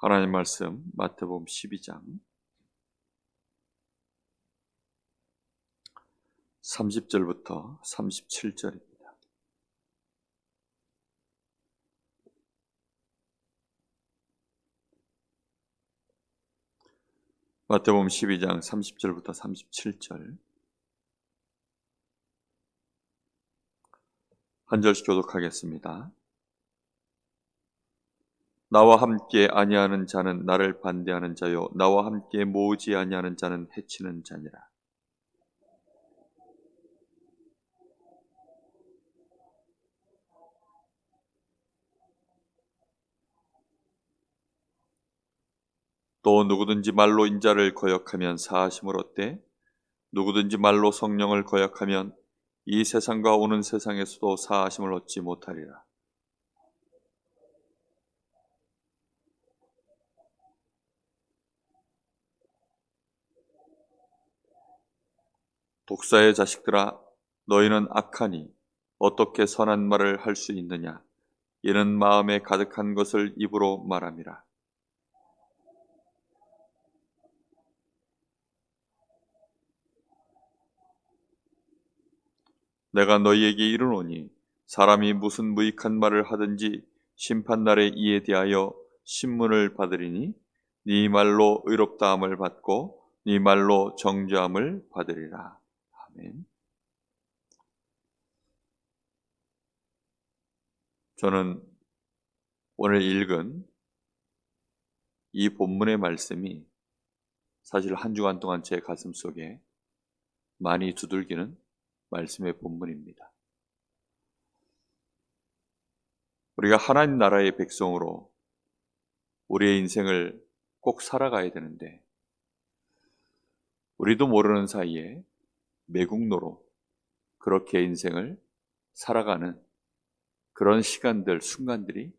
하나님 말씀 마태복음 12장 30절부터 37절입니다. 마태복음 12장 30절부터 37절 한 절씩 교독하겠습니다. 나와 함께 아니하는 자는 나를 반대하는 자요 나와 함께 모으지 아니하는 자는 해치는 자니라. 또 누구든지 말로 인자를 거역하면 사하심을 얻되 누구든지 말로 성령을 거역하면 이 세상과 오는 세상에서도 사하심을 얻지 못하리라. 독사의 자식들아 너희는 악하니 어떻게 선한 말을 할 수 있느냐 이는 마음에 가득한 것을 입으로 말함이라. 내가 너희에게 이르노니 사람이 무슨 무익한 말을 하든지 심판날에 이에 대하여 신문을 받으리니 네 말로 의롭다함을 받고 네 말로 정죄함을 받으리라. 아멘. 저는 오늘 읽은 이 본문의 말씀이 사실 한 주간 동안 제 가슴 속에 많이 두들기는 말씀의 본문입니다. 우리가 하나님 나라의 백성으로 우리의 인생을 꼭 살아가야 되는데 우리도 모르는 사이에 매국노로 그렇게 인생을 살아가는 그런 시간들, 순간들이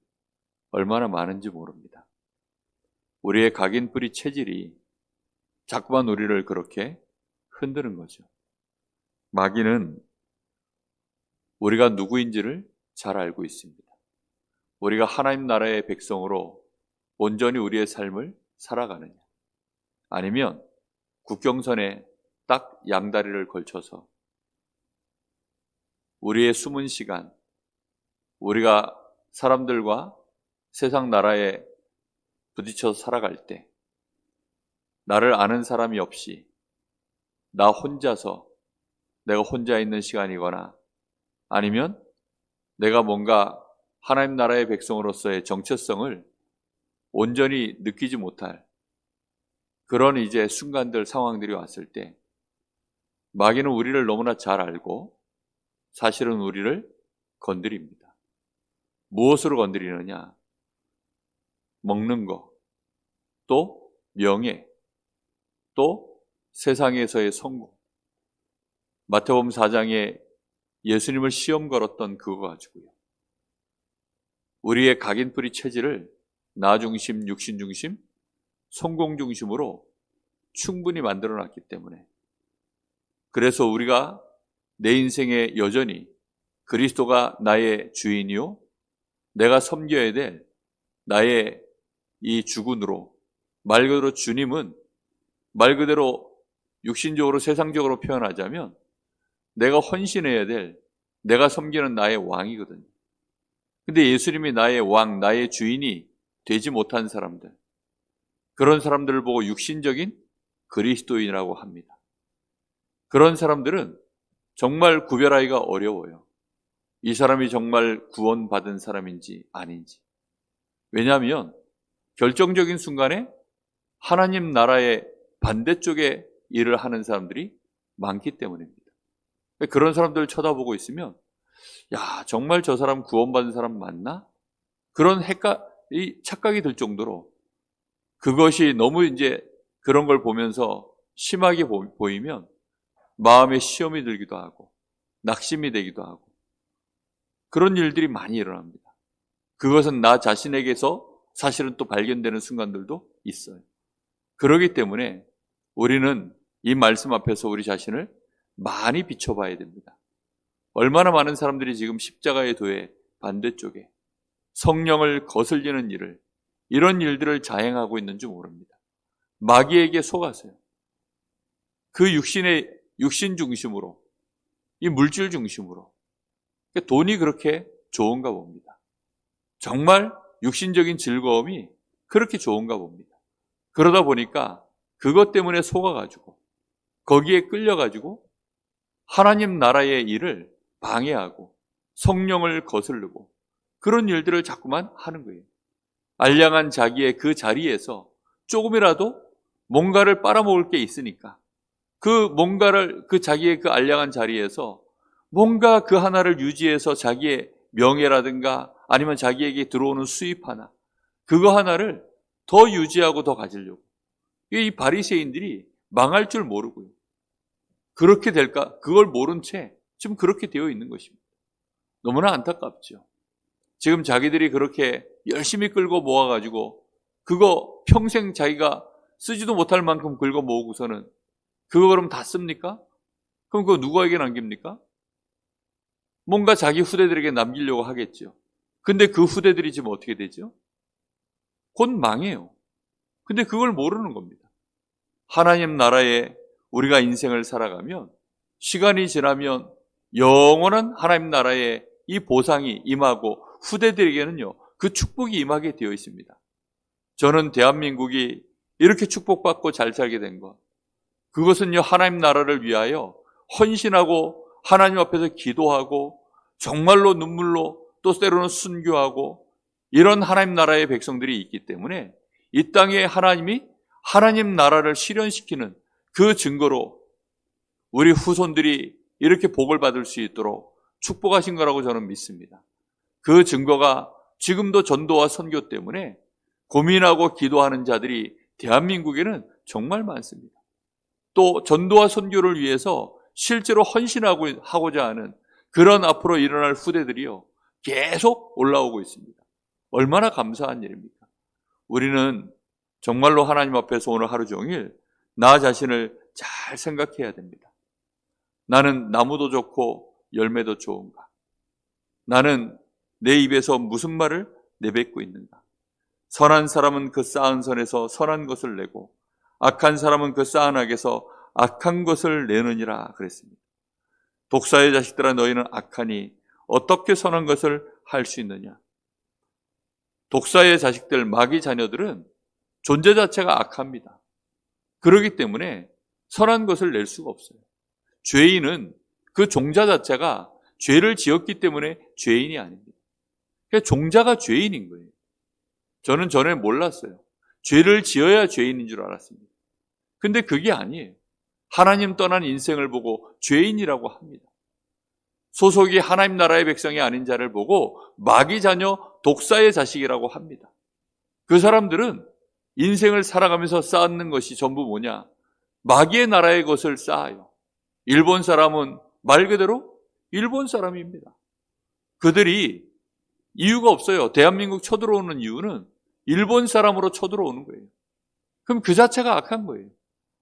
얼마나 많은지 모릅니다. 우리의 각인뿌리 체질이 자꾸만 우리를 그렇게 흔드는 거죠. 마귀는 우리가 누구인지를 잘 알고 있습니다. 우리가 하나님 나라의 백성으로 온전히 우리의 삶을 살아가느냐, 아니면 국경선에 딱 양다리를 걸쳐서 우리의 숨은 시간, 우리가 사람들과 세상 나라에 부딪혀서 살아갈 때 나를 아는 사람이 없이 나 혼자서 내가 혼자 있는 시간이거나 아니면 내가 뭔가 하나님 나라의 백성으로서의 정체성을 온전히 느끼지 못할 그런 이제 순간들 상황들이 왔을 때 마귀는 우리를 너무나 잘 알고 사실은 우리를 건드립니다. 무엇으로 건드리느냐? 먹는 거, 또 명예, 또 세상에서의 성공. 마태복음 4장에 예수님을 시험 걸었던 그거 가지고요. 우리의 각인뿌리 체질을 나 중심, 육신 중심, 성공 중심으로 충분히 만들어 놨기 때문에 그래서 우리가 내 인생에 여전히 그리스도가 나의 주인이요 내가 섬겨야 될 나의 이 주군으로 말 그대로 주님은 말 그대로 육신적으로 세상적으로 표현하자면 내가 헌신해야 될 내가 섬기는 나의 왕이거든요. 근데 예수님이 나의 왕, 나의 주인이 되지 못한 사람들 그런 사람들을 보고 육신적인 그리스도인이라고 합니다. 그런 사람들은 정말 구별하기가 어려워요. 이 사람이 정말 구원받은 사람인지 아닌지. 왜냐하면 결정적인 순간에 하나님 나라의 반대쪽에 일을 하는 사람들이 많기 때문입니다. 그런 사람들을 쳐다보고 있으면, 야, 정말 저 사람 구원받은 사람 맞나? 그런 헷가, 이 착각이 들 정도로 그것이 너무 이제 그런 걸 보면서 심하게 보이면 마음에 시험이 들기도 하고 낙심이 되기도 하고 그런 일들이 많이 일어납니다. 그것은 나 자신에게서 사실은 또 발견되는 순간들도 있어요. 그러기 때문에 우리는 이 말씀 앞에서 우리 자신을 많이 비춰봐야 됩니다. 얼마나 많은 사람들이 지금 십자가의 도의 반대쪽에 성령을 거슬리는 일을 이런 일들을 자행하고 있는지 모릅니다. 마귀에게 속아서요. 그 육신의 육신 중심으로 이 물질 중심으로 그러니까 돈이 그렇게 좋은가 봅니다. 정말 육신적인 즐거움이 그렇게 좋은가 봅니다. 그러다 보니까 그것 때문에 속아가지고 거기에 끌려가지고 하나님 나라의 일을 방해하고 성령을 거슬르고 그런 일들을 자꾸만 하는 거예요. 알량한 자기의 그 자리에서 조금이라도 뭔가를 빨아먹을 게 있으니까 그 뭔가를 그 자기의 그 알량한 자리에서 뭔가 그 하나를 유지해서 자기의 명예라든가 아니면 자기에게 들어오는 수입 하나 그거 하나를 더 유지하고 더 가지려고 이 바리새인들이 망할 줄 모르고요. 그렇게 될까? 그걸 모른 채 지금 그렇게 되어 있는 것입니다. 너무나 안타깝죠. 지금 자기들이 그렇게 열심히 끌고 모아가지고 그거 평생 자기가 쓰지도 못할 만큼 긁어 모으고서는 그거 그럼 다 씁니까? 그럼 그거 누구에게 남깁니까? 뭔가 자기 후대들에게 남기려고 하겠죠. 근데 그 후대들이 지금 어떻게 되죠? 곧 망해요. 근데 그걸 모르는 겁니다. 하나님 나라에 우리가 인생을 살아가면 시간이 지나면 영원한 하나님 나라의 이 보상이 임하고 후대들에게는요, 그 축복이 임하게 되어 있습니다. 저는 대한민국이 이렇게 축복받고 잘 살게 된 것, 그것은요, 하나님 나라를 위하여 헌신하고 하나님 앞에서 기도하고 정말로 눈물로 또 때로는 순교하고 이런 하나님 나라의 백성들이 있기 때문에 이 땅에 하나님이 하나님 나라를 실현시키는 그 증거로 우리 후손들이 이렇게 복을 받을 수 있도록 축복하신 거라고 저는 믿습니다. 그 증거가 지금도 전도와 선교 때문에 고민하고 기도하는 자들이 대한민국에는 정말 많습니다. 또 전도와 선교를 위해서 실제로 헌신하고 하고자 하는 그런 앞으로 일어날 후대들이요 계속 올라오고 있습니다. 얼마나 감사한 일입니까? 우리는 정말로 하나님 앞에서 오늘 하루 종일 나 자신을 잘 생각해야 됩니다. 나는 나무도 좋고 열매도 좋은가? 나는 내 입에서 무슨 말을 내뱉고 있는가? 선한 사람은 그 쌓은 선에서 선한 것을 내고 악한 사람은 그 쌓은 악에서 악한 것을 내느니라 그랬습니다. 독사의 자식들아 너희는 악하니 어떻게 선한 것을 할 수 있느냐? 독사의 자식들 마귀 자녀들은 존재 자체가 악합니다. 그러기 때문에 선한 것을 낼 수가 없어요. 죄인은 그 종자 자체가 죄를 지었기 때문에 죄인이 아닙니다. 그러니까 종자가 죄인인 거예요. 저는 전에 몰랐어요. 죄를 지어야 죄인인 줄 알았습니다. 근데 그게 아니에요. 하나님 떠난 인생을 보고 죄인이라고 합니다. 소속이 하나님 나라의 백성이 아닌 자를 보고 마귀 자녀 독사의 자식이라고 합니다. 그 사람들은 인생을 살아가면서 쌓는 것이 전부 뭐냐? 마귀의 나라의 것을 쌓아요. 일본 사람은 말 그대로 일본 사람입니다. 그들이 이유가 없어요. 대한민국 쳐들어오는 이유는 일본 사람으로 쳐들어오는 거예요. 그럼 그 자체가 악한 거예요.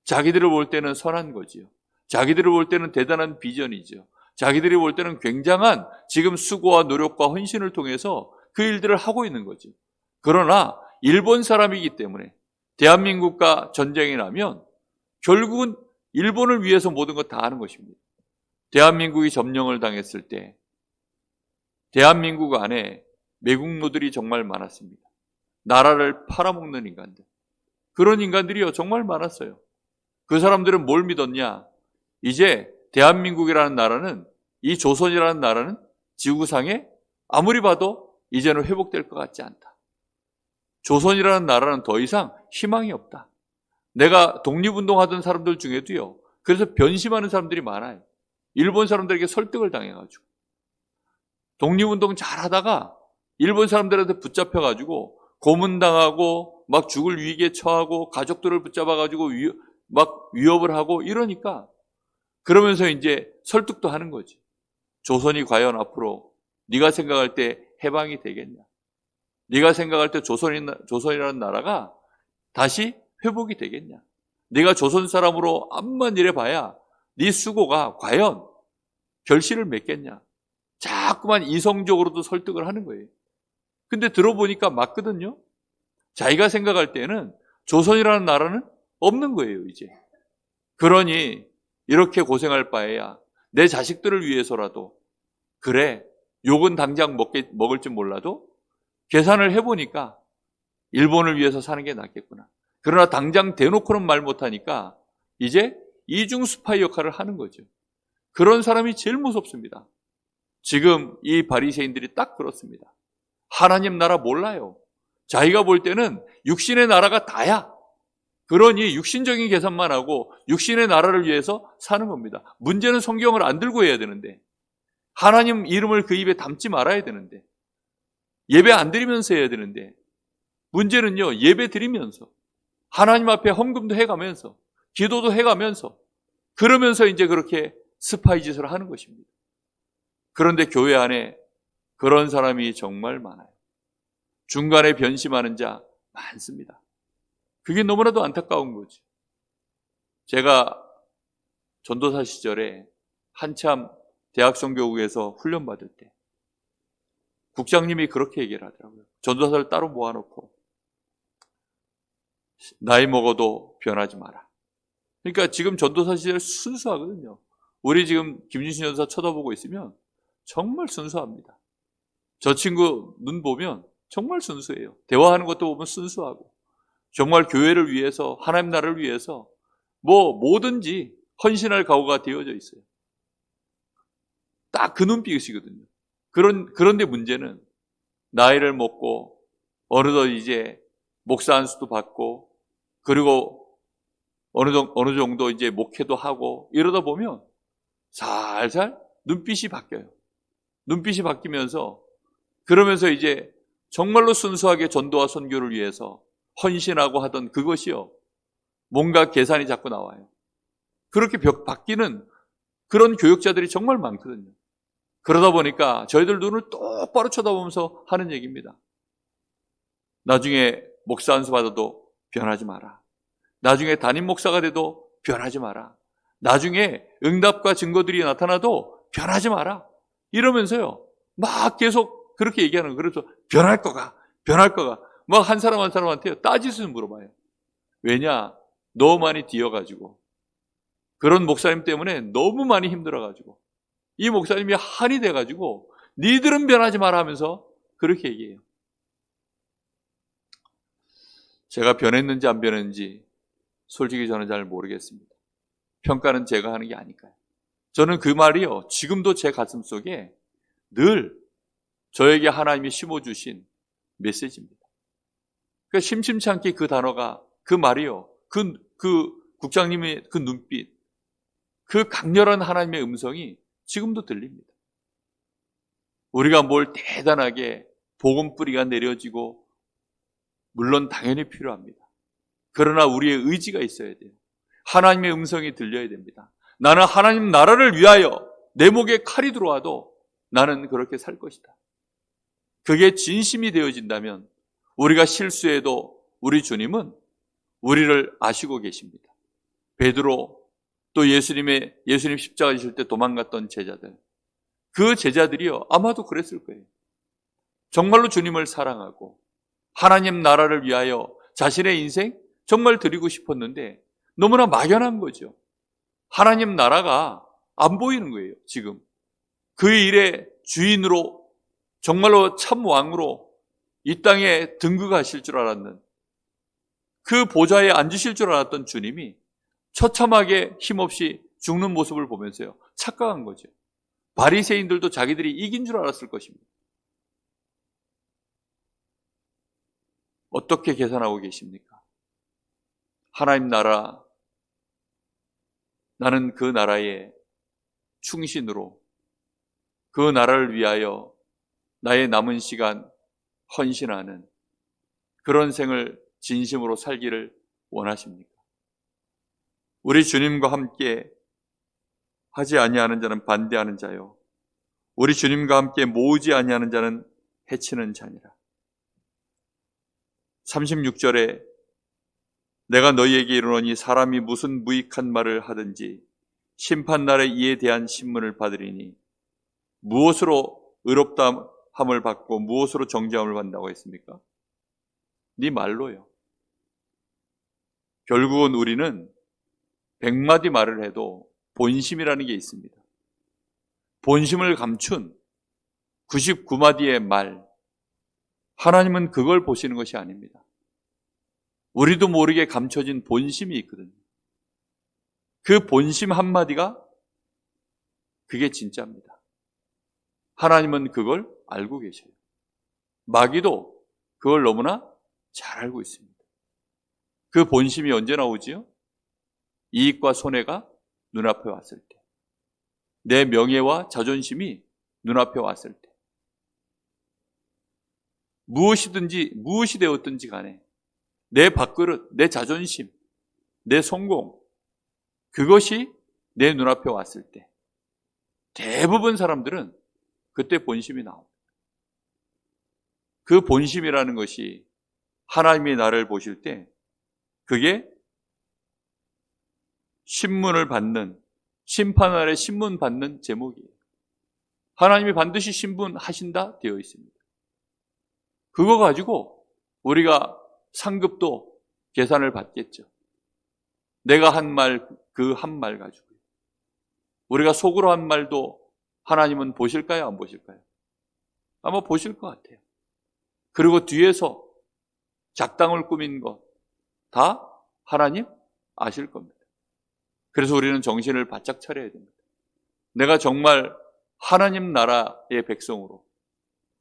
자기들을 볼 때는 선한 거지요. 자기들을 볼 때는 대단한 비전이죠. 자기들이 볼 때는 굉장한 지금 수고와 노력과 헌신을 통해서 그 일들을 하고 있는 거죠. 그러나 일본 사람이기 때문에 대한민국과 전쟁이 나면 결국은 일본을 위해서 모든 것 다 하는 것입니다. 대한민국이 점령을 당했을 때 대한민국 안에 매국노들이 정말 많았습니다. 나라를 팔아먹는 인간들. 그런 인간들이요, 정말 많았어요. 그 사람들은 뭘 믿었냐? 이제 대한민국이라는 나라는, 이 조선이라는 나라는 지구상에 아무리 봐도 이제는 회복될 것 같지 않다. 조선이라는 나라는 더 이상 희망이 없다. 내가 독립운동하던 사람들 중에도요, 그래서 변심하는 사람들이 많아요. 일본 사람들에게 설득을 당해가지고. 독립운동 잘 하다가 일본 사람들한테 붙잡혀가지고 고문당하고 막 죽을 위기에 처하고 가족들을 붙잡아가지고 위, 막 위협을 하고 이러니까 그러면서 이제 설득도 하는 거지. 조선이 과연 앞으로 네가 생각할 때 해방이 되겠냐? 네가 생각할 때 조선이, 조선이라는 나라가 다시 회복이 되겠냐? 네가 조선 사람으로 암만 일해봐야 네 수고가 과연 결실을 맺겠냐? 자꾸만 이성적으로도 설득을 하는 거예요. 근데 들어보니까 맞거든요. 자기가 생각할 때는 조선이라는 나라는 없는 거예요, 이제. 그러니 이렇게 고생할 바에야 내 자식들을 위해서라도 그래, 욕은 당장 먹게, 먹을 줄 몰라도 계산을 해보니까 일본을 위해서 사는 게 낫겠구나. 그러나 당장 대놓고는 말 못하니까 이제 이중 스파이 역할을 하는 거죠. 그런 사람이 제일 무섭습니다. 지금 이 바리새인들이 딱 그렇습니다. 하나님 나라 몰라요. 자기가 볼 때는 육신의 나라가 다야. 그러니 육신적인 계산만 하고 육신의 나라를 위해서 사는 겁니다. 문제는 성경을 안 들고 해야 되는데 하나님 이름을 그 입에 담지 말아야 되는데 예배 안 드리면서 해야 되는데 문제는요 예배 드리면서 하나님 앞에 헌금도 해가면서 기도도 해가면서 그러면서 이제 그렇게 스파이 짓을 하는 것입니다. 그런데 교회 안에 그런 사람이 정말 많아요. 중간에 변심하는 자 많습니다. 그게 너무나도 안타까운 거죠. 제가 전도사 시절에 한참 대학성교국에서 훈련받을 때 국장님이 그렇게 얘기를 하더라고요. 전도사를 따로 모아놓고 나이 먹어도 변하지 마라. 그러니까 지금 전도사 시절 순수하거든요. 우리 지금 김준신 전도사 쳐다보고 있으면 정말 순수합니다. 저 친구 눈 보면 정말 순수해요. 대화하는 것도 보면 순수하고 정말 교회를 위해서 하나님 나라를 위해서 뭐 뭐든지 헌신할 각오가 되어져 있어요. 딱 그 눈빛이거든요. 그런 그런데 문제는 나이를 먹고 어느덧 이제 목사 안수도 받고 그리고 어느 정도, 어느 정도 이제 목회도 하고 이러다 보면 살살 눈빛이 바뀌어요. 눈빛이 바뀌면서 그러면서 이제 정말로 순수하게 전도와 선교를 위해서 헌신하고 하던 그것이요. 뭔가 계산이 자꾸 나와요. 그렇게 벽 바뀌는 그런 교육자들이 정말 많거든요. 그러다 보니까 저희들 눈을 똑바로 쳐다보면서 하는 얘기입니다. 나중에 목사 안수 받아도 변하지 마라. 나중에 담임 목사가 돼도 변하지 마라. 나중에 응답과 증거들이 나타나도 변하지 마라. 이러면서요. 막 계속 그렇게 얘기하는 거예요. 그래서 변할 거가, 변할 거가. 막 한 사람 한 사람한테 따지듯이 물어봐요. 왜냐? 너무 많이 뒤어가지고. 그런 목사님 때문에 너무 많이 힘들어가지고. 이 목사님이 한이 돼가지고 니들은 변하지 마라 하면서 그렇게 얘기해요. 제가 변했는지 안 변했는지 솔직히 저는 잘 모르겠습니다. 평가는 제가 하는 게 아닐까요? 저는 그 말이요. 지금도 제 가슴 속에 늘 저에게 하나님이 심어주신 메시지입니다. 그러니까 심심치 않게 그 단어가, 그 말이요. 그, 그 국장님의 그 눈빛, 그 강렬한 하나님의 음성이 지금도 들립니다. 우리가 뭘 대단하게 복음 뿌리가 내려지고 물론 당연히 필요합니다. 그러나 우리의 의지가 있어야 돼요. 하나님의 음성이 들려야 됩니다. 나는 하나님 나라를 위하여 내 목에 칼이 들어와도 나는 그렇게 살 것이다. 그게 진심이 되어진다면 우리가 실수해도 우리 주님은 우리를 아시고 계십니다. 베드로 또 예수님의 예수님 십자가 지실 때 도망갔던 제자들 그 제자들이요 아마도 그랬을 거예요. 정말로 주님을 사랑하고 하나님 나라를 위하여 자신의 인생 정말 드리고 싶었는데 너무나 막연한 거죠. 하나님 나라가 안 보이는 거예요, 지금. 그 일의 주인으로 정말로 참 왕으로 이 땅에 등극하실 줄 알았는 그 보좌에 앉으실 줄 알았던 주님이 처참하게 힘없이 죽는 모습을 보면서요. 착각한 거죠. 바리새인들도 자기들이 이긴 줄 알았을 것입니다. 어떻게 계산하고 계십니까? 하나님 나라 나는 그 나라의 충신으로 그 나라를 위하여 나의 남은 시간 헌신하는 그런 생을 진심으로 살기를 원하십니까? 우리 주님과 함께 하지 아니하는 자는 반대하는 자요. 우리 주님과 함께 모으지 아니하는 자는 해치는 자니라. 36절에 내가 너희에게 이르노니 사람이 무슨 무익한 말을 하든지 심판날에 이에 대한 신문을 받으리니 무엇으로 의롭다 함을 받고 무엇으로 정죄함을 받는다고 했습니까? 네 말로요. 결국은 우리는 백마디 말을 해도 본심이라는 게 있습니다. 본심을 감춘 99마디의 말, 하나님은 그걸 보시는 것이 아닙니다. 우리도 모르게 감춰진 본심이 있거든요. 그 본심 한마디가 그게 진짜입니다. 하나님은 그걸 알고 계셔요. 마귀도 그걸 너무나 잘 알고 있습니다. 그 본심이 언제 나오지요? 이익과 손해가 눈앞에 왔을 때. 내 명예와 자존심이 눈앞에 왔을 때. 무엇이든지, 무엇이 되었든지 간에 내 밥그릇, 내 자존심, 내 성공, 그것이 내 눈앞에 왔을 때. 대부분 사람들은 그때 본심이 나옵니다. 그 본심이라는 것이 하나님이 나를 보실 때 그게 신문을 받는 심판 아래 신문 받는 제목이에요. 하나님이 반드시 신분하신다 되어 있습니다. 그거 가지고 우리가 상급도 계산을 받겠죠. 내가 한 말, 그 한 말 가지고. 우리가 속으로 한 말도 하나님은 보실까요? 안 보실까요? 아마 보실 것 같아요. 그리고 뒤에서 작당을 꾸민 것, 다 하나님 아실 겁니다. 그래서 우리는 정신을 바짝 차려야 됩니다. 내가 정말 하나님 나라의 백성으로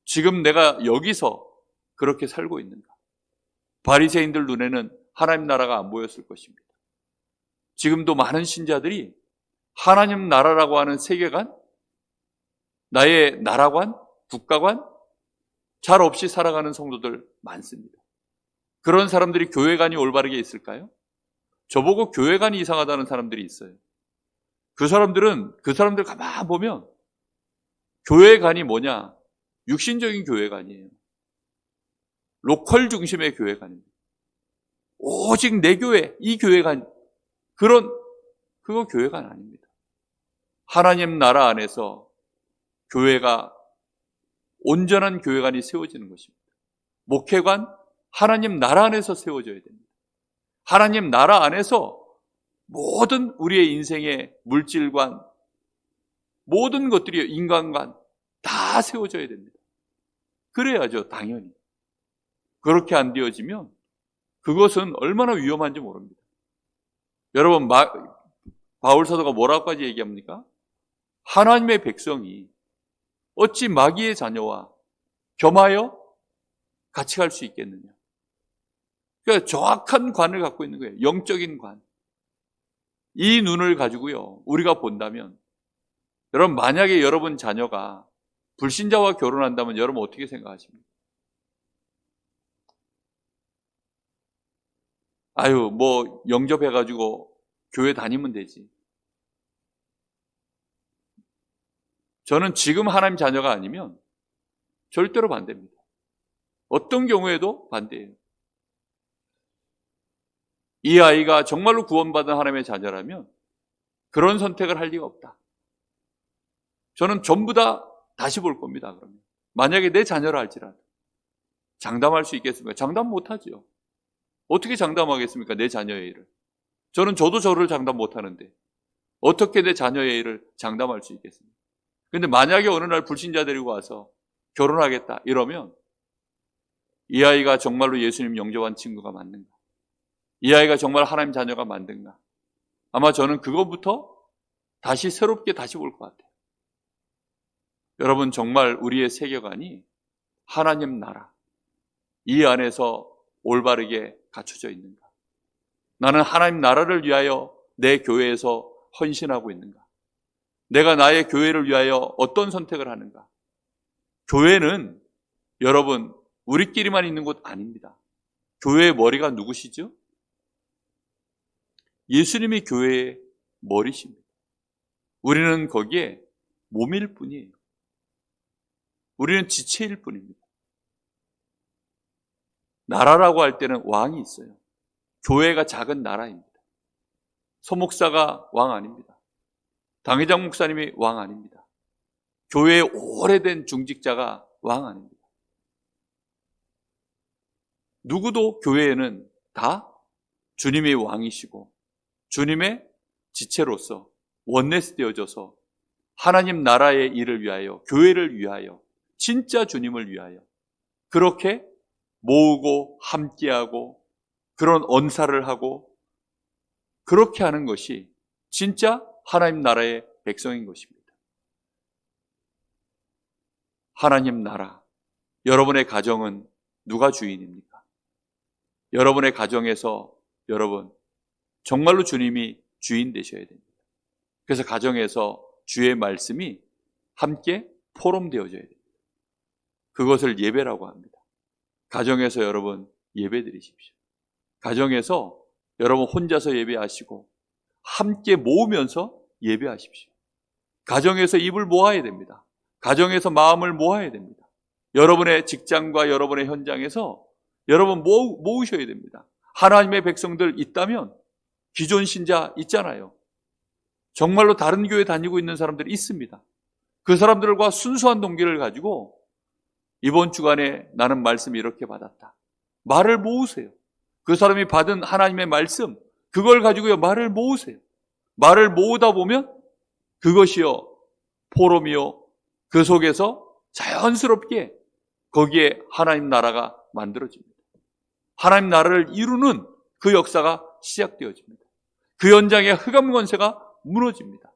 지금 내가 여기서 그렇게 살고 있는가? 바리새인들 눈에는 하나님 나라가 안 보였을 것입니다. 지금도 많은 신자들이 하나님 나라라고 하는 세계관, 나의 나라관, 국가관 잘 없이 살아가는 성도들 많습니다. 그런 사람들이 교회관이 올바르게 있을까요? 저보고 교회관이 이상하다는 사람들이 있어요. 그 사람들은 그 사람들 가만 보면 교회관이 뭐냐? 육신적인 교회관이에요. 로컬 중심의 교회관입니다. 오직 내 교회, 이 교회관 그런 그거 교회관 아닙니다. 하나님 나라 안에서 교회가 온전한 교회관이 세워지는 것입니다. 목회관 하나님 나라 안에서 세워져야 됩니다. 하나님 나라 안에서 모든 우리의 인생의 물질관, 모든 것들이 인간관 다 세워져야 됩니다. 그래야죠, 당연히. 그렇게 안 되어지면 그것은 얼마나 위험한지 모릅니다. 여러분, 마, 바울 사도가 뭐라고까지 얘기합니까? 하나님의 백성이 어찌 마귀의 자녀와 겸하여 같이 갈 수 있겠느냐? 그러니까 정확한 관을 갖고 있는 거예요. 영적인 관. 이 눈을 가지고요. 우리가 본다면 여러분 만약에 여러분 자녀가 불신자와 결혼한다면 여러분 어떻게 생각하십니까? 아유, 뭐 영접해 가지고 교회 다니면 되지. 저는 지금 하나님 자녀가 아니면 절대로 반대입니다. 어떤 경우에도 반대예요. 이 아이가 정말로 구원받은 하나님의 자녀라면 그런 선택을 할 리가 없다. 저는 전부 다 다시 볼 겁니다, 그러면. 만약에 내 자녀라 할지라도. 장담할 수 있겠습니까? 장담 못하지요. 어떻게 장담하겠습니까? 내 자녀의 일을. 저는 저도 저를 장담 못하는데 어떻게 내 자녀의 일을 장담할 수 있겠습니까? 근데 만약에 어느 날 불신자 데리고 와서 결혼하겠다 이러면 이 아이가 정말로 예수님 영접한 친구가 맞는가? 이 아이가 정말 하나님 자녀가 만든가? 아마 저는 그것부터 다시 새롭게 다시 볼 것 같아요. 여러분 정말 우리의 세계관이 하나님 나라 이 안에서 올바르게 갖춰져 있는가? 나는 하나님 나라를 위하여 내 교회에서 헌신하고 있는가? 내가 나의 교회를 위하여 어떤 선택을 하는가? 교회는 여러분 우리끼리만 있는 곳 아닙니다. 교회의 머리가 누구시죠? 예수님이 교회의 머리십니다. 우리는 거기에 몸일 뿐이에요. 우리는 지체일 뿐입니다. 나라라고 할 때는 왕이 있어요. 교회가 작은 나라입니다. 소목사가 왕 아닙니다. 당회장 목사님이 왕 아닙니다. 교회의 오래된 중직자가 왕 아닙니다. 누구도 교회에는 다 주님의 왕이시고 주님의 지체로서 원내스 되어져서 하나님 나라의 일을 위하여 교회를 위하여 진짜 주님을 위하여 그렇게 모으고 함께하고 그런 언사를 하고 그렇게 하는 것이 진짜 하나님 나라의 백성인 것입니다. 하나님 나라, 여러분의 가정은 누가 주인입니까? 여러분의 가정에서 여러분 정말로 주님이 주인 되셔야 됩니다. 그래서 가정에서 주의 말씀이 함께 포럼되어져야 됩니다. 그것을 예배라고 합니다. 가정에서 여러분 예배 드리십시오. 가정에서 여러분 혼자서 예배하시고 함께 모으면서 예배하십시오. 가정에서 입을 모아야 됩니다. 가정에서 마음을 모아야 됩니다. 여러분의 직장과 여러분의 현장에서 여러분 모으, 모으셔야 됩니다. 하나님의 백성들 있다면 기존 신자 있잖아요. 정말로 다른 교회 다니고 있는 사람들이 있습니다. 그 사람들과 순수한 동기를 가지고 이번 주간에 나는 말씀 이렇게 받았다. 말을 모으세요. 그 사람이 받은 하나님의 말씀, 그걸 가지고요, 말을 모으세요. 말을 모으다 보면 그것이요, 포럼이요, 그 속에서 자연스럽게 거기에 하나님 나라가 만들어집니다. 하나님 나라를 이루는 그 역사가 시작되어집니다. 그 현장에 흑암 권세가 무너집니다.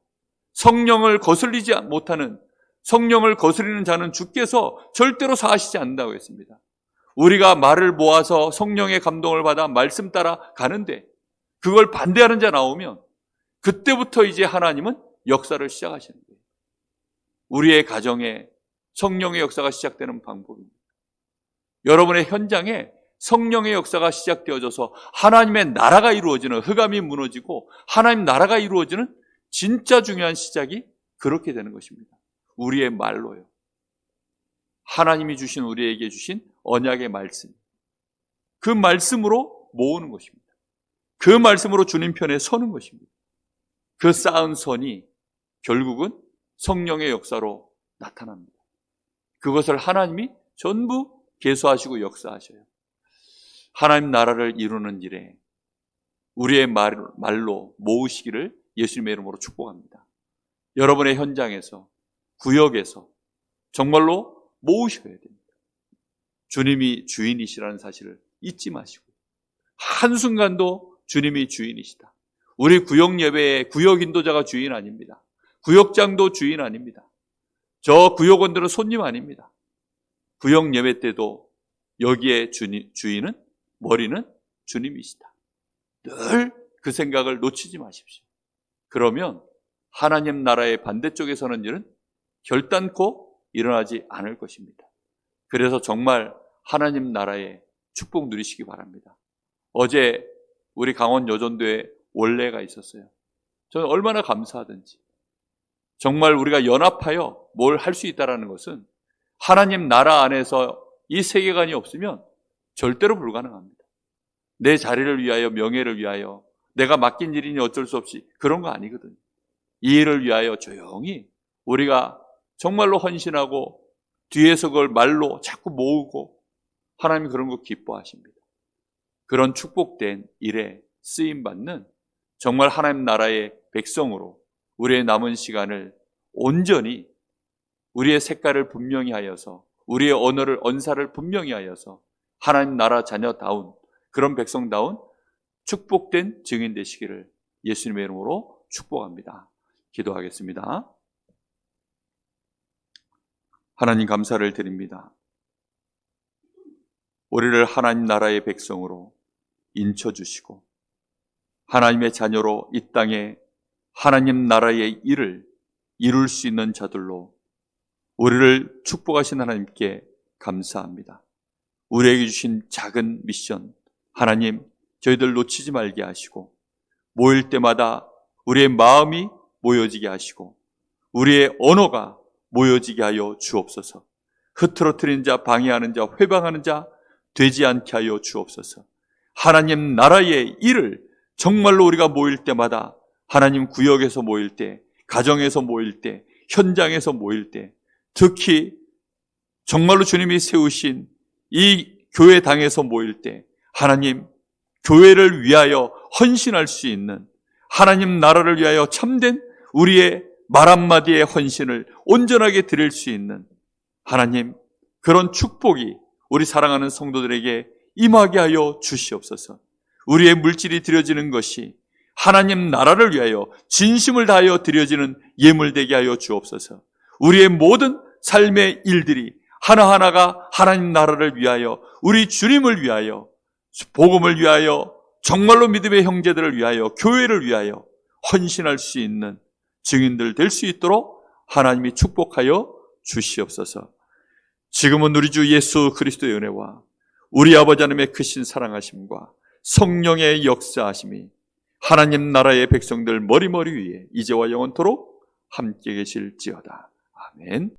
성령을 거슬리지 못하는 성령을 거스리는 자는 주께서 절대로 사하시지 않는다고 했습니다. 우리가 말을 모아서 성령의 감동을 받아 말씀 따라 가는데 그걸 반대하는 자 나오면 그때부터 이제 하나님은 역사를 시작하시는 거예요. 우리의 가정에 성령의 역사가 시작되는 방법입니다. 여러분의 현장에 성령의 역사가 시작되어져서 하나님의 나라가 이루어지는 흑암이 무너지고 하나님 나라가 이루어지는 진짜 중요한 시작이 그렇게 되는 것입니다. 우리의 말로요. 하나님이 주신 우리에게 주신 언약의 말씀. 그 말씀으로 모으는 것입니다. 그 말씀으로 주님 편에 서는 것입니다. 그 쌓은 선이 결국은 성령의 역사로 나타납니다. 그것을 하나님이 전부 계수하시고 역사하셔요. 하나님 나라를 이루는 일에 우리의 말, 말로 모으시기를 예수님의 이름으로 축복합니다. 여러분의 현장에서, 구역에서 정말로 모으셔야 됩니다. 주님이 주인이시라는 사실을 잊지 마시고, 한순간도 주님이 주인이시다. 우리 구역 예배의 구역 인도자가 주인 아닙니다. 구역장도 주인 아닙니다. 저 구역원들은 손님 아닙니다. 구역 예배 때도 여기에 주인, 주인은 머리는 주님이시다. 늘 그 생각을 놓치지 마십시오. 그러면 하나님 나라의 반대쪽에 서는 일은 결단코 일어나지 않을 것입니다. 그래서 정말 하나님 나라의 축복 누리시기 바랍니다. 어제 우리 강원 여전도에 원래가 있었어요. 저는 얼마나 감사하든지. 정말 우리가 연합하여 뭘 할 수 있다는 것은 하나님 나라 안에서 이 세계관이 없으면 절대로 불가능합니다. 내 자리를 위하여 명예를 위하여 내가 맡긴 일이니 어쩔 수 없이 그런 거 아니거든요. 이 일을 위하여 조용히 우리가 정말로 헌신하고 뒤에서 그걸 말로 자꾸 모으고 하나님이 그런 거 기뻐하십니다. 그런 축복된 일에 쓰임 받는 정말 하나님 나라의 백성으로 우리의 남은 시간을 온전히 우리의 색깔을 분명히 하여서 우리의 언어를 언사를 분명히 하여서 하나님 나라 자녀다운 그런 백성다운 축복된 증인 되시기를 예수님의 이름으로 축복합니다. 기도하겠습니다. 하나님 감사를 드립니다. 우리를 하나님 나라의 백성으로 인쳐주시고 하나님의 자녀로 이 땅에 하나님 나라의 일을 이룰 수 있는 자들로 우리를 축복하신 하나님께 감사합니다. 우리에게 주신 작은 미션, 하나님, 저희들 놓치지 말게 하시고, 모일 때마다 우리의 마음이 모여지게 하시고, 우리의 언어가 모여지게 하여 주옵소서. 흐트러트리는 자, 방해하는 자, 회방하는 자, 되지 않게 하여 주옵소서. 하나님 나라의 일을 정말로 우리가 모일 때마다 하나님 구역에서 모일 때, 가정에서 모일 때, 현장에서 모일 때, 특히 정말로 주님이 세우신 이 교회 당에서 모일 때 하나님 교회를 위하여 헌신할 수 있는 하나님 나라를 위하여 참된 우리의 말 한마디의 헌신을 온전하게 드릴 수 있는 하나님 그런 축복이 우리 사랑하는 성도들에게 임하게 하여 주시옵소서. 우리의 물질이 드려지는 것이 하나님 나라를 위하여 진심을 다하여 드려지는 예물 되게 하여 주옵소서. 우리의 모든 삶의 일들이 하나하나가 하나님 나라를 위하여 우리 주님을 위하여 복음을 위하여 정말로 믿음의 형제들을 위하여 교회를 위하여 헌신할 수 있는 증인들 될 수 있도록 하나님이 축복하여 주시옵소서. 지금은 우리 주 예수 그리스도의 은혜와 우리 아버지 하나님의 크신 사랑하심과 성령의 역사하심이 하나님 나라의 백성들 머리머리 위에 이제와 영원토록 함께 계실지어다. 아멘.